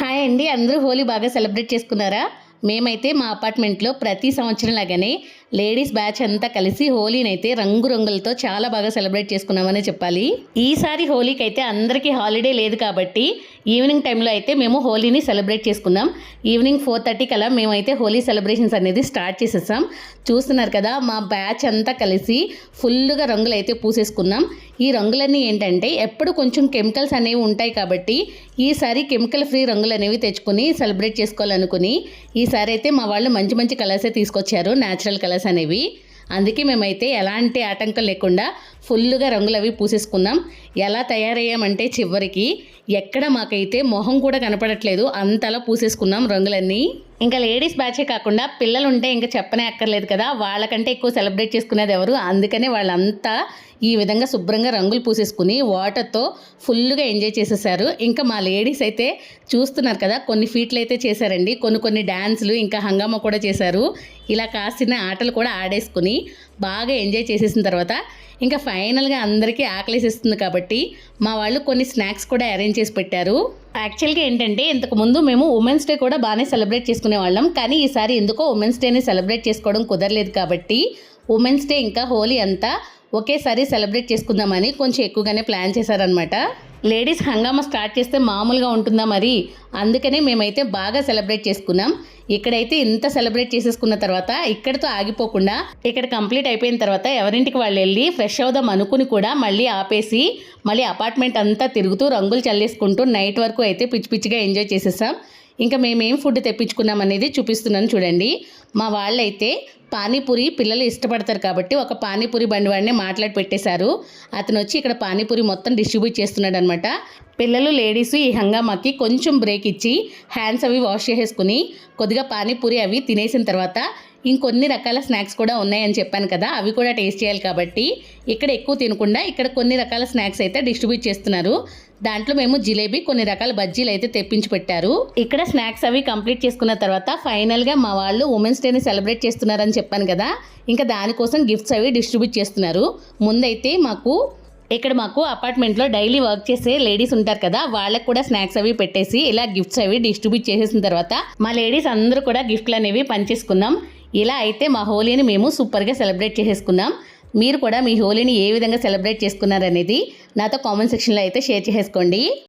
Hi అండి. అందరూ హోలీ బాగా సెలబ్రేట్ చేసుకున్నారా? మేమైతే మా అపార్ట్మెంట్లో ప్రతి సంవత్సరం లాగానే లేడీస్ బ్యాచ్ అంతా కలిసి హోలీని అయితే రంగురంగులతో చాలా బాగా సెలబ్రేట్ చేసుకున్నామని చెప్పాలి. ఈసారి హోలీకి అయితే అందరికీ హాలిడే లేదు కాబట్టి ఈవినింగ్ టైంలో అయితే మేము హోలీని సెలబ్రేట్ చేసుకున్నాం ఈవినింగ్ ఫోర్ థర్టీకి అలా మేమైతే హోలీ సెలబ్రేషన్స్ అనేది స్టార్ట్ చేసేసాం. చూస్తున్నారు కదా మా బ్యాచ్ అంతా కలిసి ఫుల్గా రంగులు అయితే పూసేసుకున్నాం. ఈ రంగులన్నీ ఏంటంటే ఎప్పుడు కొంచెం కెమికల్స్ అనేవి ఉంటాయి కాబట్టి ఈసారి కెమికల్ ఫ్రీ రంగులు అనేవి తెచ్చుకుని సెలబ్రేట్ చేసుకోవాలనుకుని ఈసారి అయితే మా వాళ్ళు మంచి మంచి కలర్సే తీసుకొచ్చారు న్యాచురల్ కలర్స్ అనేవి. అందుకే మేమైతే ఎలాంటి ఆటంకం లేకుండా ఫుల్గా రంగులు అవి పూసేసుకున్నాం. ఎలా తయారయ్యామంటే చివరికి ఎక్కడ మాకైతే మొహం కూడా కనపడట్లేదు అంతలా పూసేసుకున్నాం రంగులన్నీ. ఇంకా లేడీస్ బ్యాచే కాకుండా పిల్లలు ఉంటే ఇంకా చెప్పనే అక్కర్లేదు కదా. వాళ్ళకంటే ఎక్కువ సెలబ్రేట్ చేసుకునేది ఎవరు? అందుకనే వాళ్ళంతా ఈ విధంగా శుభ్రంగా రంగులు పూసేసుకుని వాటర్తో ఫుల్గా ఎంజాయ్ చేసేసారు. ఇంకా మా లేడీస్ అయితే చూస్తున్నారు కదా కొన్ని ఫీట్లు అయితే చేశారండి. కొన్ని కొన్ని డ్యాన్సులు ఇంకా హంగామా కూడా చేశారు. ఇలా కాసిన ఆటలు కూడా ఆడేసుకుని బాగా ఎంజాయ్ చేసేసిన తర్వాత ఇంకా ఫైనల్గా అందరికీ ఆకలిసిస్తుంది కాబట్టి మా వాళ్ళు కొన్ని స్నాక్స్ కూడా అరేంజ్ చేసి పెట్టారు. యాక్చువల్గా ఏంటంటే ఇంతకు ముందు మేము ఉమెన్స్ డే కూడా బాగానే సెలబ్రేట్ చేసుకునే వాళ్ళం. కానీ ఈసారి ఎందుకో ఉమెన్స్ డేని సెలబ్రేట్ చేసుకోవడం కుదరలేదు కాబట్టి ఉమెన్స్ డే ఇంకా హోలీ అంతా ఒకేసారి సెలబ్రేట్ చేసుకుందామని కొంచెం ఎక్కువగానే ప్లాన్ చేశారనమాట లేడీస్ హంగామా స్టార్ట్ చేస్తే మామూలుగా ఉంటుందా మరి? అందుకనే మేమైతే బాగా సెలబ్రేట్ చేసుకున్నాం. ఇక్కడైతే ఇంత సెలబ్రేట్ చేసేసుకున్న తర్వాత ఇక్కడతో ఆగిపోకుండా ఇక్కడ కంప్లీట్ అయిపోయిన తర్వాత ఎవరింటికి వాళ్ళు వెళ్ళి ఫ్రెష్ అవుదాం అనుకుని కూడా మళ్ళీ ఆపేసి మళ్ళీ అపార్ట్మెంట్ అంతా తిరుగుతూ రంగులు చల్లేసుకుంటూ నైట్ వరకు అయితే పిచ్చి పిచ్చిగా ఎంజాయ్ చేసేసాం. ఇంకా మేమేం ఫుడ్ తెప్పించుకున్నాం అనేది చూపిస్తున్నాను చూడండి. మా వాళ్ళైతే పానీపూరి పిల్లలు ఇష్టపడతారు కాబట్టి ఒక పానీపూరి బండి వాడిని మాట్లాడి పెట్టేశారు. అతను వచ్చి ఇక్కడ పానీపూరి మొత్తం డిస్ట్రిబ్యూట్ చేస్తున్నాడు అనమాట పిల్లలు లేడీస్ ఈ హంగామాకి కొంచెం బ్రేక్ ఇచ్చి హ్యాండ్స్ అవి వాష్ చేసేసుకుని కొద్దిగా పానీపూరి అవి తినేసిన తర్వాత ఇంకొన్ని రకాల స్నాక్స్ కూడా ఉన్నాయని చెప్పాను కదా అవి కూడా టేస్ట్ చేయాలి కాబట్టి ఇక్కడ ఎక్కువ తినకుండా ఇక్కడ కొన్ని రకాల స్నాక్స్ అయితే డిస్ట్రిబ్యూట్ చేస్తున్నారు. దాంట్లో మేము జిలేబీ కొన్ని రకాల బజ్జీలు అయితే తెప్పించి పెట్టారు. ఇక్కడ స్నాక్స్ అవి కంప్లీట్ చేసుకున్న తర్వాత ఫైనల్గా మా వాళ్ళు ఉమెన్స్ డేని సెలబ్రేట్ చేస్తున్నారని చెప్పాను కదా. ఇంకా దానికోసం గిఫ్ట్స్ అవి డిస్ట్రిబ్యూట్ చేస్తున్నారు. ముందైతే మాకు ఇక్కడ మాకు అపార్ట్మెంట్లో డైలీ వర్క్ చేసే లేడీస్ ఉంటారు కదా వాళ్ళకి కూడా స్నాక్స్ అవి పెట్టేసి ఇలా గిఫ్ట్స్ అవి డిస్ట్రిబ్యూట్ చేసేసిన తర్వాత మా లేడీస్ అందరూ కూడా గిఫ్ట్లు అనేవి పంచేసుకున్నాం. ఇలా అయితే మా హోలీని మేము సూపర్గా సెలబ్రేట్ చేసేసుకున్నాం. మీరు కూడా మీ హోలీని ఏ విధంగా సెలబ్రేట్ చేసుకున్నారనేది నాతో కామెంట్ సెక్షన్లో అయితే షేర్ చేసుకోండి